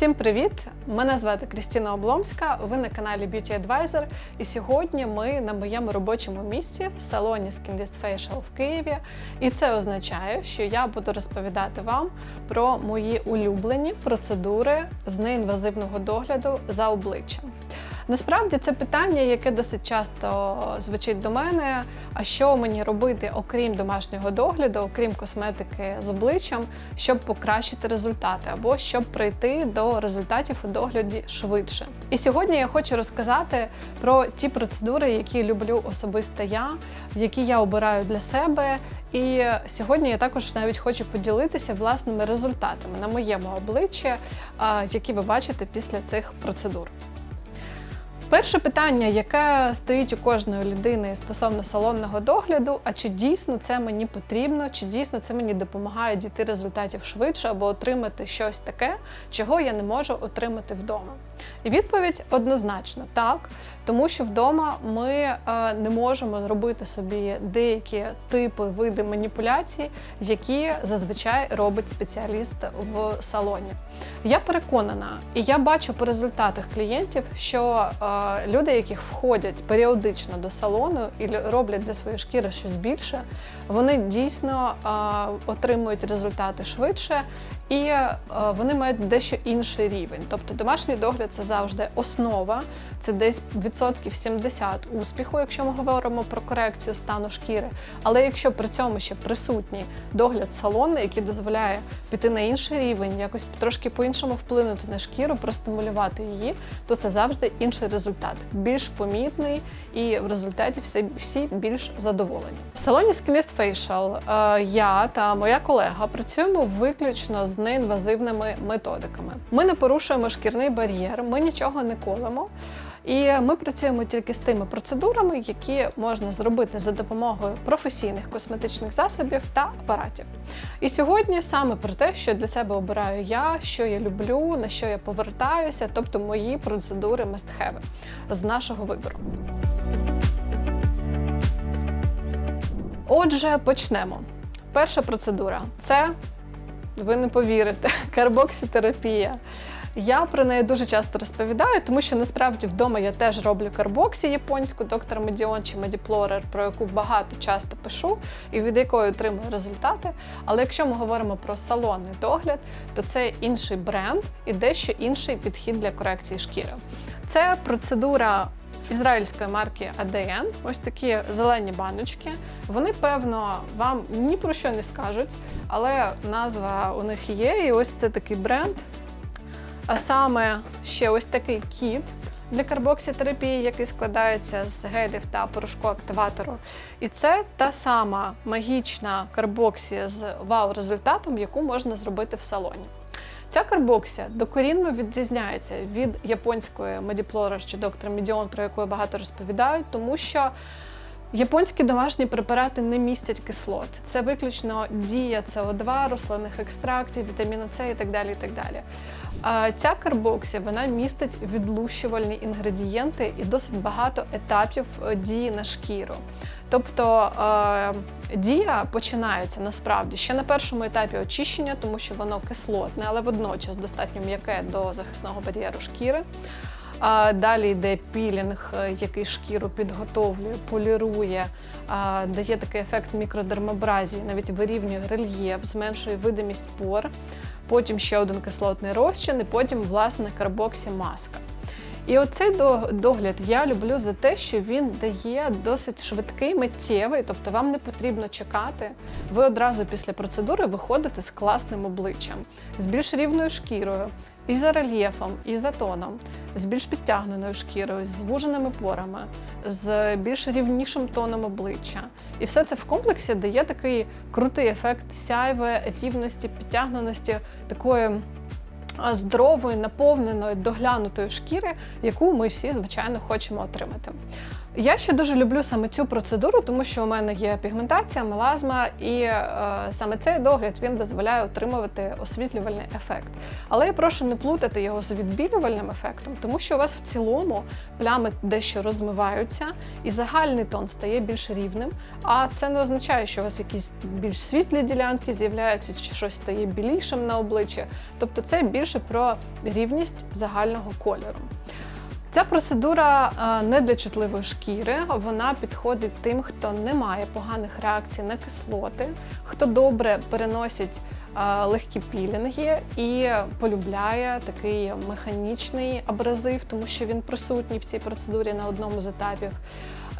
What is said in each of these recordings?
Всім привіт! Мене звати Крістіна Обломська. Ви на каналі Beauty Advisor. І сьогодні ми на моєму робочому місці в салоні Skinlist Facial в Києві. І це означає, що я буду розповідати вам про мої улюблені процедури з неінвазивного догляду за обличчям. Насправді це питання, яке досить часто звучить до мене. А що мені робити, окрім домашнього догляду, окрім косметики з обличчям, щоб покращити результати, або щоб прийти до результатів у догляді швидше? І сьогодні я хочу розказати про ті процедури, які люблю особисто я, які я обираю для себе. І сьогодні я також навіть хочу поділитися власними результатами на моєму обличчі, які ви бачите після цих процедур. Перше питання, яке стоїть у кожної людини стосовно салонного догляду, а чи дійсно це мені потрібно, чи дійсно це мені допомагає дійти результатів швидше або отримати щось таке, чого я не можу отримати вдома? І відповідь однозначно так, тому що вдома ми е, не можемо зробити собі деякі типи види маніпуляцій, які зазвичай робить спеціаліст в салоні. Я переконана, і я бачу по результатах клієнтів, що е, люди, які входять періодично до салону і роблять для своєї шкіри щось більше, вони дійсно отримують результати швидше і е, вони мають дещо інший рівень. Тобто домашній догляд це завжди основа, це десь відсотків 70 успіху, якщо ми говоримо про корекцію стану шкіри. Але якщо при цьому ще присутній догляд салонний, який дозволяє піти на інший рівень, якось трошки по-іншому вплинути на шкіру, простимулювати її, то це завжди інший результат, більш помітний, і в результаті всі, всі більш задоволені. В салоні Skinlist Е, я та моя колега працюємо виключно з неінвазивними методиками. Ми не порушуємо шкірний бар'єр, ми нічого не колемо. І ми працюємо тільки з тими процедурами, які можна зробити за допомогою професійних косметичних засобів та апаратів. І сьогодні саме про те, що для себе обираю я, що я люблю, на що я повертаюся, тобто мої процедури must-have з нашого вибору. Отже, почнемо. Перша процедура це, ви не повірите, карбоксітерапія. Я про неї дуже часто розповідаю, тому що насправді вдома я теж роблю карбоксі японську, доктор Медіон чи Медіплорер, про яку багато часто пишу і від якої отримую результати. Але якщо ми говоримо про салонний догляд, то це інший бренд і дещо інший підхід для корекції шкіри. Це процедура ізраїльської марки ADN, ось такі зелені баночки. Вони, певно, вам ні про що не скажуть, але назва у них є. І ось це такий бренд. А саме ще ось такий кіт для карбоксітерапії, який складається з гелів та порошку активатору. І це та сама магічна карбоксія з вау-результатом, яку можна зробити в салоні. Ця карбоксія докорінно відрізняється від японської Mediplorer чи доктор Медіон, про яку багато розповідаю, тому що Японські домашні препарати не містять кислот. Це виключно дія СО2, рослинних екстрактів, вітаміну С і так далі. І так далі. А ця карбоксія вона містить відлущувальні інгредієнти і досить багато етапів е, дії на шкіру. Тобто е, дія починається насправді ще на першому етапі очищення, тому що воно кислотне, але водночас достатньо м'яке до захисного бар'єру шкіри. Далі йде пілінг, е, який шкіру підготовлює, полірує, дає такий ефект мікродермабразії, навіть вирівнює рельєф, зменшує видимість пор. Потім ще один кислотний розчин, і потім власне карбоксі маска. І оцей догляд я люблю за те, що він дає досить швидкий, миттєвий, тобто вам не потрібно чекати. Ви одразу після процедури виходите з класним обличчям, з більш рівною шкірою, і за рельєфом, і за тоном, з більш підтягненою шкірою, з звуженими порами, з більш рівнішим тоном обличчя. І все це в комплексі дає такий крутий ефект сяйви, рівності, підтягненості, такої здорової, наповненої, доглянутої шкіри, яку ми всі, звичайно, хочемо отримати. Я ще дуже люблю саме цю процедуру, тому що у мене є пігментація, мелазма, і е, саме цей догляд він дозволяє отримувати освітлювальний ефект. Але я прошу не плутати його з відбілювальним ефектом, тому що у вас в цілому плями дещо розмиваються, і загальний тон стає більш рівним. А це не означає, що у вас якісь більш світлі ділянки з'являються, чи щось стає білішим на обличчі. Тобто це більше про рівність загального кольору. Ця процедура е, не для чутливої шкіри. Вона підходить тим, хто не має поганих реакцій на кислоти, хто добре переносить е, легкі пілінги і полюбляє такий механічний абразив, тому що він присутній в цій процедурі на одному з етапів.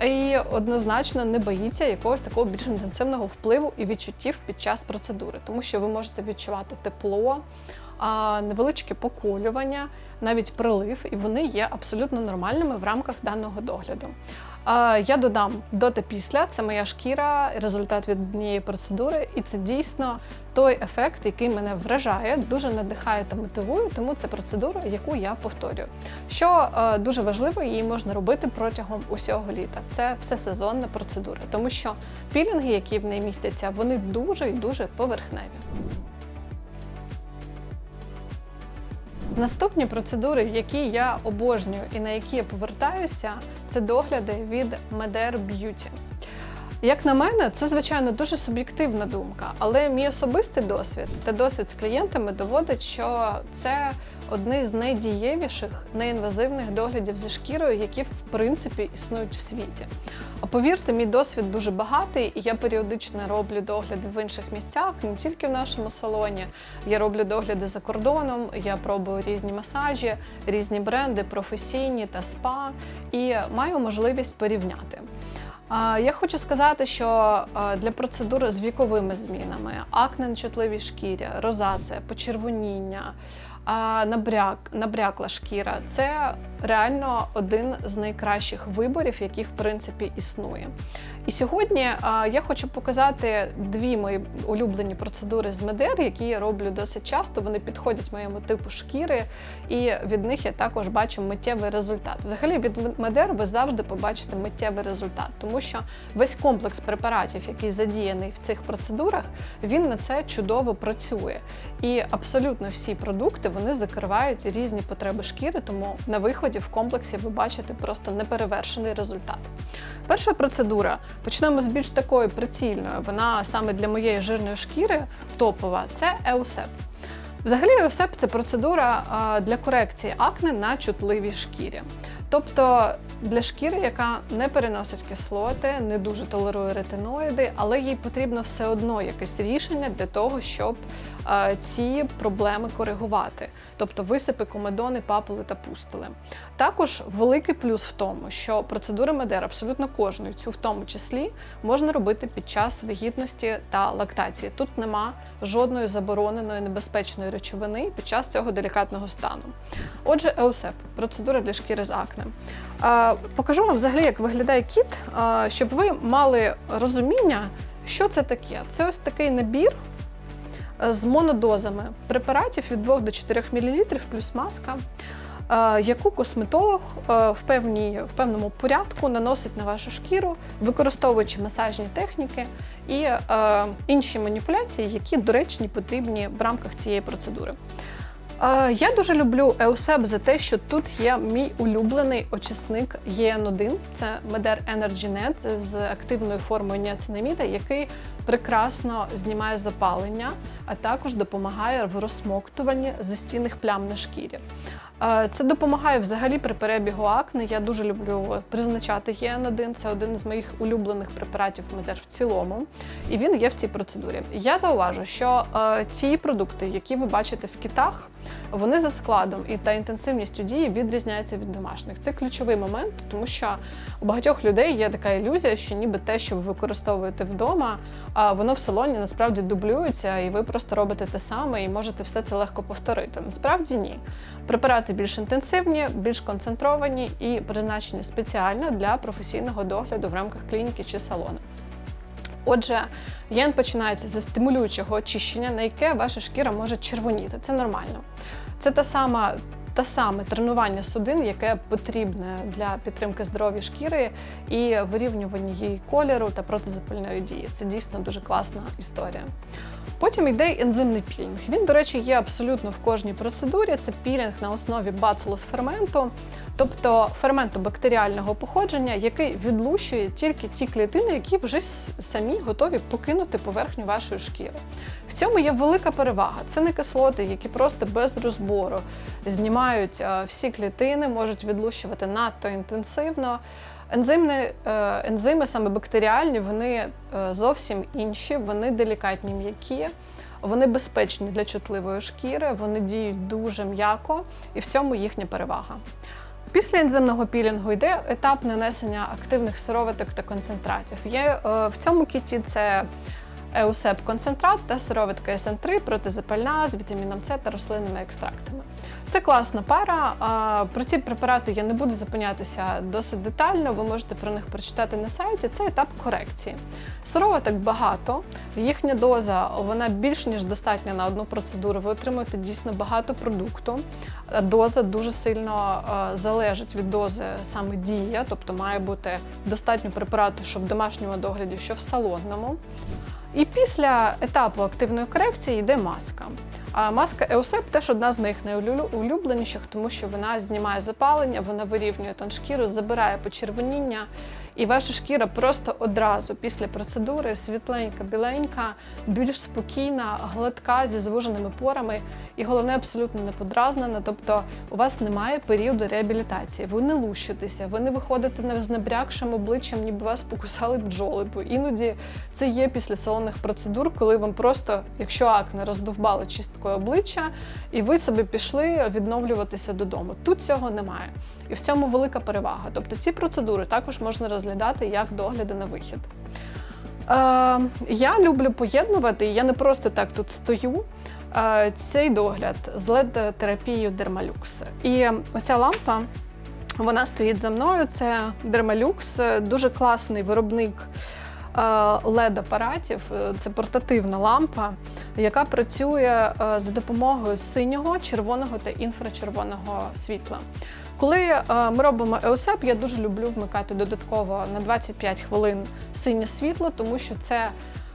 І однозначно не боїться якогось такого більш інтенсивного впливу і відчуттів під час процедури, тому що ви можете відчувати тепло, невеличке поколювання, навіть прилив, і вони є абсолютно нормальними в рамках даного догляду. Я додам до після це моя шкіра, результат від однієї процедури, і це дійсно той ефект, який мене вражає, дуже надихає та мотивує. Тому це процедура, яку я повторюю. Що е, дуже важливо, її можна робити протягом усього літа. Це все сезонна процедура, тому що пілінги, які в неї містяться, вони дуже і дуже поверхневі. Наступні процедури, які я обожнюю і на які я повертаюся, це догляди від Meder Beauty. Як на мене, це звичайно дуже суб'єктивна думка, але мій особистий досвід та досвід з клієнтами доводить, що це одні з найдієвіших неінвазивних доглядів зі шкірою, які в принципі існують в світі. А повірте, мій досвід дуже багатий, і я періодично роблю догляди в інших місцях, не тільки в нашому салоні. Я роблю догляди за кордоном, я пробую різні масажі, різні бренди, професійні та спа, і маю можливість порівняти. Я хочу сказати, що для процедур з віковими змінами, акне на чутливій шкірі, розація, почервоніння, набряк, набрякла шкіра це реально один з найкращих виборів, який в принципі існує. І сьогодні я хочу показати дві мої улюблені процедури з медер, які я роблю досить часто. Вони підходять моєму типу шкіри, і від них я також бачу миттєвий результат. Взагалі, від медер ви завжди побачите миттєвий результат, тому що весь комплекс препаратів, який задіяний в цих процедурах, він на це чудово працює. І абсолютно всі продукти вони закривають різні потреби шкіри, тому на виході в комплексі ви бачите просто неперевершений результат. Перша процедура почнемо з більш такої прицільної. Вона саме для моєї жирної шкіри топова це еусеп. Взагалі, еусеп це процедура для корекції акне на чутливій шкірі. Тобто для шкіри, яка не переносить кислоти, не дуже толерує ретиноїди, але їй потрібно все одно якесь рішення для того, щоб е, ці проблеми коригувати, тобто висипи, комедони, папули та пустили. Також великий плюс в тому, що процедури медер абсолютно кожної, цю в тому числі, можна робити під час вагітності та лактації. Тут нема жодної забороненої небезпечної речовини під час цього делікатного стану. Отже, еусеп процедура для шкіри з акне. Покажу вам взагалі, як виглядає кіт, щоб ви мали розуміння, що це таке. Це ось такий набір е, з монодозами препаратів від 2 до 4 мл плюс маска. Яку косметолог е, в певній, в певному порядку наносить на вашу шкіру, використовуючи масажні техніки і е, інші маніпуляції, які доречні потрібні в рамках цієї процедури. Я дуже люблю Еусеп за те, що тут є мій улюблений очисник ЄН1, це Meder Energy з активною формою ніацинаміда, який прекрасно знімає запалення, а також допомагає в розсмоктуванні застійних плям на шкірі. Це допомагає взагалі при перебігу акне. Я дуже люблю призначати ГН1. Це один з моїх улюблених препаратів Медер в цілому, і він є в цій процедурі. Я зауважу, що ці продукти, які ви бачите в китах, вони за складом і та інтенсивністю дії відрізняються від домашніх. Це ключовий момент, тому що у багатьох людей є така ілюзія, що ніби те, що ви використовуєте вдома, воно в салоні насправді дублюється, і ви просто робите те саме і можете все це легко повторити. Насправді ні. Препарати більш інтенсивні, більш концентровані і призначені спеціально для професійного догляду в рамках клініки чи салону. Отже, єн починається зі стимулюючого очищення, на яке ваша шкіра може червоніти. Це нормально. Це та сама Та саме тренування судин, яке потрібне для підтримки здоров'я шкіри і вирівнювання її кольору та протизапальної дії. Це дійсно дуже класна історія. Потім йде ензимний пілінг. Він, до речі, є абсолютно в кожній процедурі. Це пілінг на основі бацилус ферменту, тобто ферменту бактеріального походження, який відлущує тільки ті клітини, які вже самі готові покинути поверхню вашої шкіри. В цьому є велика перевага. Це не кислоти, які просто без розбору знімають е, всі клітини, можуть відлущувати надто інтенсивно. Ензимні, е, ензими, саме бактеріальні, вони е, зовсім інші, вони делікатні м'які, вони безпечні для чутливої шкіри, вони діють дуже м'яко, і в цьому їхня перевага. Після ензимного пілінгу йде етап нанесення активних сироваток та концентратів. Є е, в цьому кіті це еусеп концентрат та сироватка СН3 протизапальна з вітаміном С та рослинними екстрактами. Це класна пара. Про ці препарати я не буду зупинятися досить детально. Ви можете про них прочитати на сайті. Це етап корекції. Сироваток багато, їхня доза вона більш ніж достатня на одну процедуру. Ви отримуєте дійсно багато продукту. Е, Доза дуже сильно е, залежить від дози саме дія, тобто має бути достатньо препарату, що в домашньому догляді, що в салонному. І після етапу активної корекції йде маска. А маска Еусеп теж одна з моїх найулюбленіших, тому що вона знімає запалення, вона вирівнює тон шкіру, забирає почервоніння, і ваша шкіра просто одразу після процедури світленька, біленька, більш спокійна, гладка зі звуженими порами, і головне абсолютно не подразнена. Тобто у вас немає періоду реабілітації. Ви не лущитеся, ви не виходите з набрякшим обличчям, ніби вас покусали бджоли. Бо іноді це є після салонних процедур, коли вам просто, якщо акне роздовбали чисткою обличчя, і ви собі пішли відновлюватися додому. Тут цього немає. І в цьому велика перевага. Тобто ці процедури також можна розглядати як догляди на вихід. Е, я люблю поєднувати, я не просто так тут стою. е, Цей догляд з LED-терапією Dermalux. І оця лампа, вона стоїть за мною. Це е, дуже класний виробник LED-апаратів. Е, Це портативна лампа, яка працює е, за допомогою синього, червоного та інфрачервоного світла. Коли е, ми робимо еосеп, я дуже люблю вмикати додатково на 25 хвилин синє світло, тому що це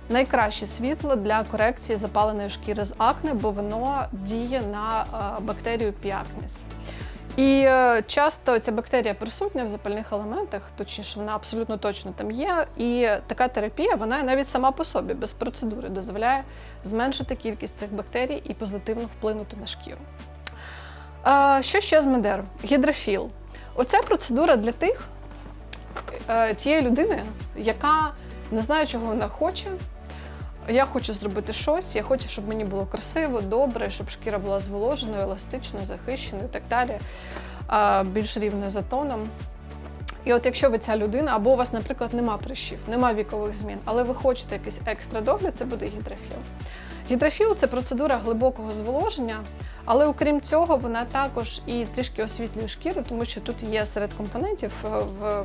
найкраще світло для корекції запаленої шкіри з акне, бо воно діє на е, бактерію піакніс. І е, часто ця бактерія присутня в запальних елементах, точніше, вона абсолютно точно там є. І така терапія, вона навіть сама по собі без процедури дозволяє зменшити кількість цих бактерій і позитивно вплинути на шкіру. Що ще з медер? Гідрофіл. Оце процедура для тих е, тієї людини, яка не знає, чого вона хоче. Я хочу зробити щось, я хочу, щоб мені було красиво, добре, щоб шкіра була зволоженою, еластичною, захищеною і так далі, більш рівною за тоном. І от якщо ви ця людина, або у вас, наприклад, нема прищів, нема вікових змін, але ви хочете якийсь екстра догляд, це буде гідрофіл. Гідрофіл це процедура глибокого зволоження, але окрім цього, вона також і трішки освітлює шкіру, тому що тут є серед компонентів е, в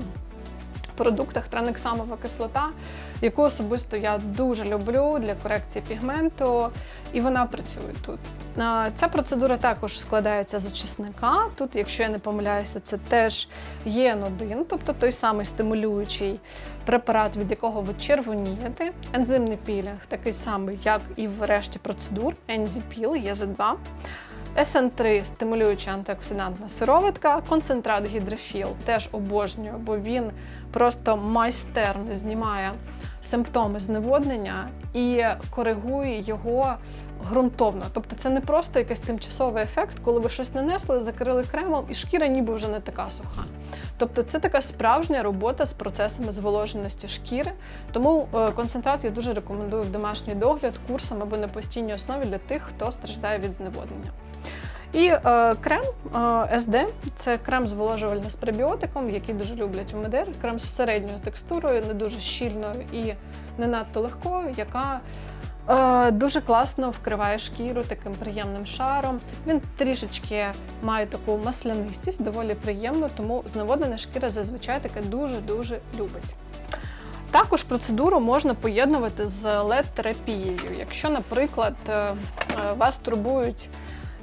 продуктах транексамова кислота, яку особисто я дуже люблю для корекції пігменту, і вона працює тут. Ця процедура також складається з очисника. Тут, якщо я не помиляюся, це теж ЄН1, тобто той самий стимулюючий препарат, від якого ви червонієте. Ензимний пілінг такий самий, як і в решті процедур, ензіпіл, ЄЗ2. СН3 стимулююча антиоксидантна сироватка, концентрат гідрофіл теж обожнюю, бо він просто майстерно знімає симптоми зневоднення і коригує його ґрунтовно. Тобто це не просто якийсь тимчасовий ефект, коли ви щось нанесли, закрили кремом, і шкіра ніби вже не така суха. Тобто це така справжня робота з процесами зволоженості шкіри. Тому е, концентрат я дуже рекомендую в домашній догляд курсом або на постійній основі для тих, хто страждає від зневоднення. І е, крем е, SD це крем зволожувальний з пребіотиком, який дуже люблять у медер. Крем з середньою текстурою, не дуже щільною і не надто легкою, яка е, дуже класно вкриває шкіру таким приємним шаром. Він трішечки має таку маслянистість, доволі приємну, тому зневоднена шкіра зазвичай таке дуже-дуже любить. Також процедуру можна поєднувати з LED-терапією. Якщо, наприклад, е, е, вас турбують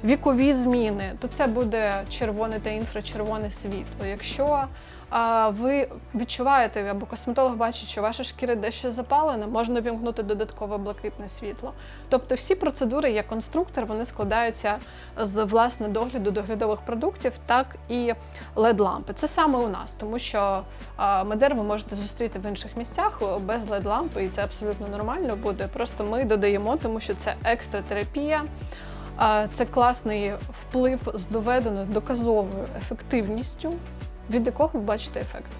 вікові зміни, то це буде червоне та інфрачервоне світло. Якщо а, ви відчуваєте або косметолог бачить, що ваша шкіра дещо запалена, можна вімкнути додаткове блакитне світло. Тобто всі процедури як конструктор, вони складаються з власне догляду доглядових продуктів, так і LED-лампи. Це саме у нас, тому що а, медер ви можете зустріти в інших місцях без LED-лампи, і це абсолютно нормально буде. Просто ми додаємо, тому що це екстра терапія. Це класний вплив з доведеною доказовою ефективністю, від якого ви бачите ефект.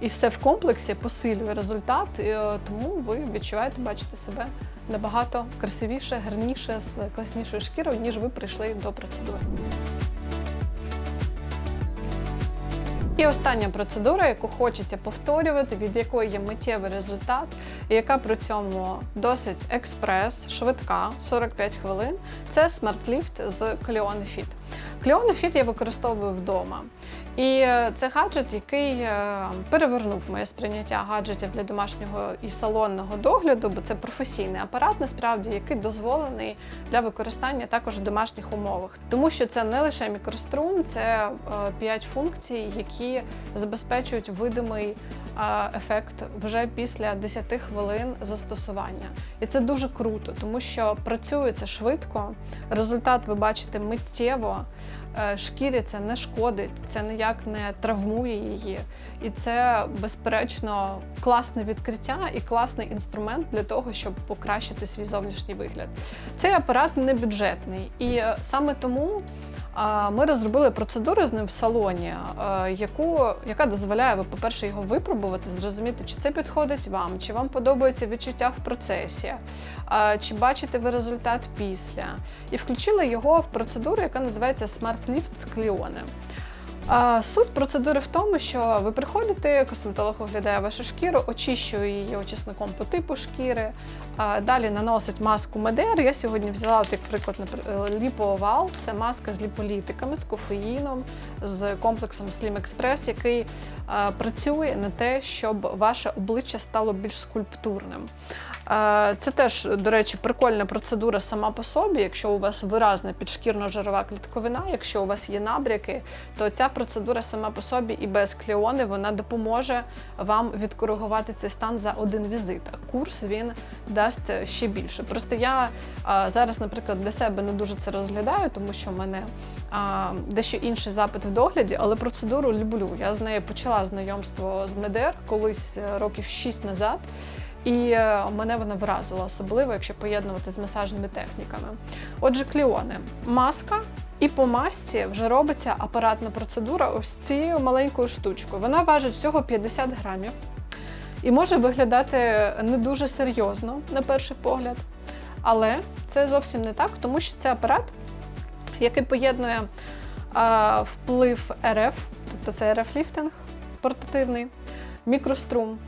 І все в комплексі посилює результат, е, тому ви відчуваєте, бачите себе набагато красивіше, гарніше, з класнішою шкірою, ніж ви прийшли до процедури. І остання процедура, яку хочеться повторювати, від якої є миттєвий результат, і яка при цьому досить експрес, швидка, 45 хвилин, це смартліфт з Кліон Fit. Кліон Fit я використовую вдома. І е, це гаджет, який е, перевернув моє сприйняття гаджетів для домашнього і салонного догляду, бо це професійний апарат, насправді, який дозволений для використання також в домашніх умовах. Тому що це не лише мікрострун, це 5 функцій, які забезпечують видимий е, ефект вже після 10 хвилин застосування. І це дуже круто, тому що працює це швидко, результат ви бачите миттєво. Е, Шкірі це не шкодить, це ніяк не травмує її. І це, безперечно, класне відкриття і класний інструмент для того, щоб покращити свій зовнішній вигляд. Цей апарат не бюджетний, і е, саме тому. Ми розробили процедуру з ним в салоні, е, яку, яка дозволяє, по-перше, його випробувати, зрозуміти, чи це підходить вам, чи вам подобається відчуття в процесі, чи бачите ви результат після. І включили його в процедуру, яка називається Smart Lift з Кліони. Суть процедури в тому, що ви приходите, косметолог оглядає вашу шкіру, очищує її очисником по типу шкіри, далі наносить маску Медер. Я сьогодні взяла, от, як приклад, ліпоовал. Це маска з ліполітиками, з кофеїном, з комплексом Slim Express, який працює на те, щоб ваше обличчя стало більш скульптурним. Це теж, до речі, прикольна процедура сама по собі. Якщо у вас виразна підшкірно-жирова клітковина, якщо у вас є набряки, то ця процедура сама по собі і без кліони вона допоможе вам відкоригувати цей стан за один візит. А курс він дасть ще більше. Просто я зараз, наприклад, для себе не дуже це розглядаю, тому що в мене дещо інший запит в догляді, але процедуру люблю. Я з нею почала знайомство з Медер колись е, років 6 назад. І е, мене вона вразила, особливо, якщо поєднувати з масажними техніками. Отже, кліони, маска. І по масці вже робиться апаратна процедура ось цією маленькою штучкою. Вона важить всього 50 грамів і може виглядати не дуже серйозно на перший погляд. Але це зовсім не так, тому що це апарат, який поєднує а, вплив РФ, тобто це РФ-ліфтинг портативний, мікрострум,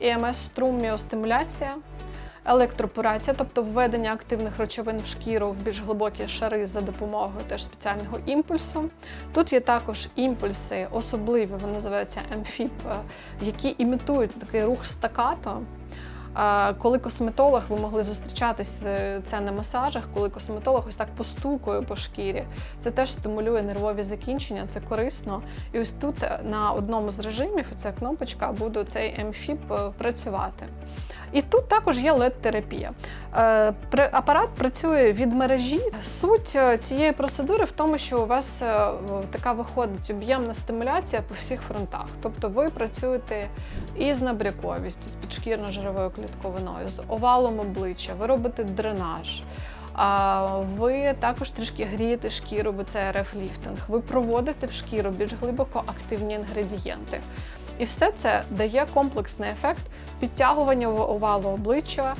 ЕМС-струм, міостимуляція, електропорація, тобто введення активних речовин в шкіру в більш глибокі шари за допомогою теж спеціального імпульсу. Тут є також імпульси, особливі, вони називаються МФІП, які імітують такий рух стакато. Коли косметолог, ви могли зустрічатись е, це на масажах, коли косметолог ось так постукує по шкірі, це теж стимулює нервові закінчення, це корисно. І ось тут е, на одному з режимів ця кнопочка буде цей МФІП е, працювати. І тут також є LED-терапія. Е, Апарат працює від мережі. Суть е, цієї процедури в тому, що у вас е, така виходить об'ємна стимуляція по всіх фронтах. Тобто ви працюєте і з набряковістю, з підшкірно-жировою клітковиною, з овалом обличчя, ви робите дренаж. Ви також трішки грієте шкіру, бо це РФ-ліфтинг. Ви проводите в шкіру більш глибоко активні інгредієнти. І все це дає комплексний ефект підтягування овалу обличчя,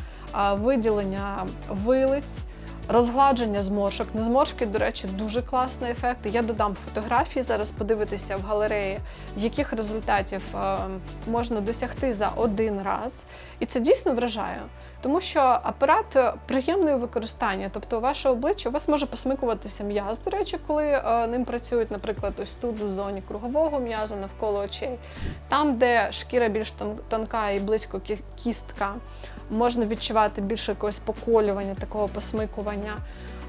виділення вилиць, розгладження зморшок. На зморшки, до речі, дуже класний ефект. Я додам фотографії зараз подивитися в галереї, яких результатів е, можна досягти за один раз. І це дійсно вражає, тому що апарат е, приємний у використанні, тобто ваше обличчя у вас може посмикуватися м'яз, до речі, коли е, ним працюють, наприклад, ось тут у зоні кругового м'яза навколо очей. Там, де шкіра більш тонка і близько кістка, можна відчувати більше якогось поколювання, такого посмикування.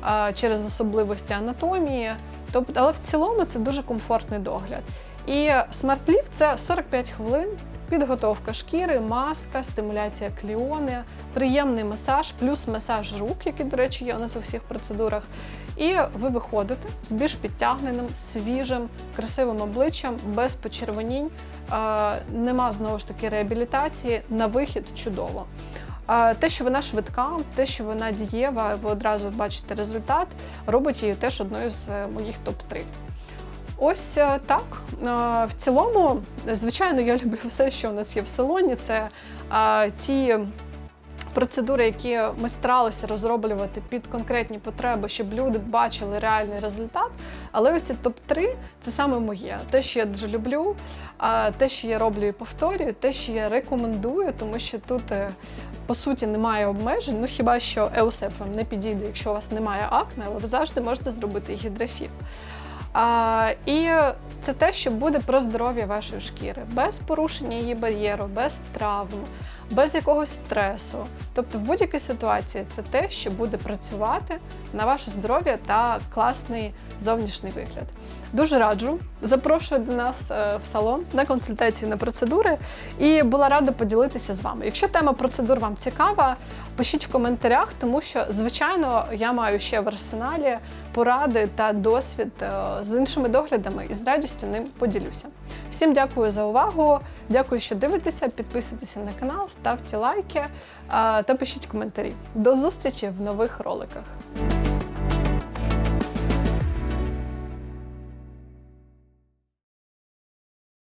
а, через особливості анатомії. Тобто, але в цілому це дуже комфортний догляд. І Lift – це 45 хвилин. Підготовка шкіри, маска, стимуляція кліони, приємний масаж, плюс масаж рук, який, до речі, є у нас у всіх процедурах. І ви виходите з більш підтягненим, свіжим, красивим обличчям, без почервонінь. Нема знову ж таки реабілітації. На вихід чудово. Те, що вона швидка, те, що вона дієва, ви одразу бачите результат, робить її теж одною з е, моїх топ-3. Ось е, так. Е, В цілому, звичайно, я люблю все, що у нас є в салоні. Це е, ті процедури, які ми старалися розроблювати під конкретні потреби, щоб люди бачили реальний результат. Але оці топ-3 це саме моє. Те, що я дуже люблю, те, що я роблю і повторюю, те, що я рекомендую, тому що тут. По суті, немає обмежень, ну хіба що еусеп вам не підійде, якщо у вас немає акне, але ви завжди можете зробити гідрофіл. А, і це те, що буде про здоров'я вашої шкіри, без порушення її бар'єру, без травм, без якогось стресу. Тобто, в будь-якій ситуації це те, що буде працювати на ваше здоров'я та класний зовнішній вигляд. Дуже раджу. Запрошую до нас е, в салон на консультації на процедури і була рада поділитися з вами. Якщо тема процедур вам цікава, пишіть в коментарях, тому що, звичайно, я маю ще в арсеналі поради та досвід е, з іншими доглядами і з радістю ним поділюся. Всім дякую за увагу. Дякую, що дивитеся. Підписуйтеся на канал, ставте лайки е, та пишіть коментарі. До зустрічі в нових роликах.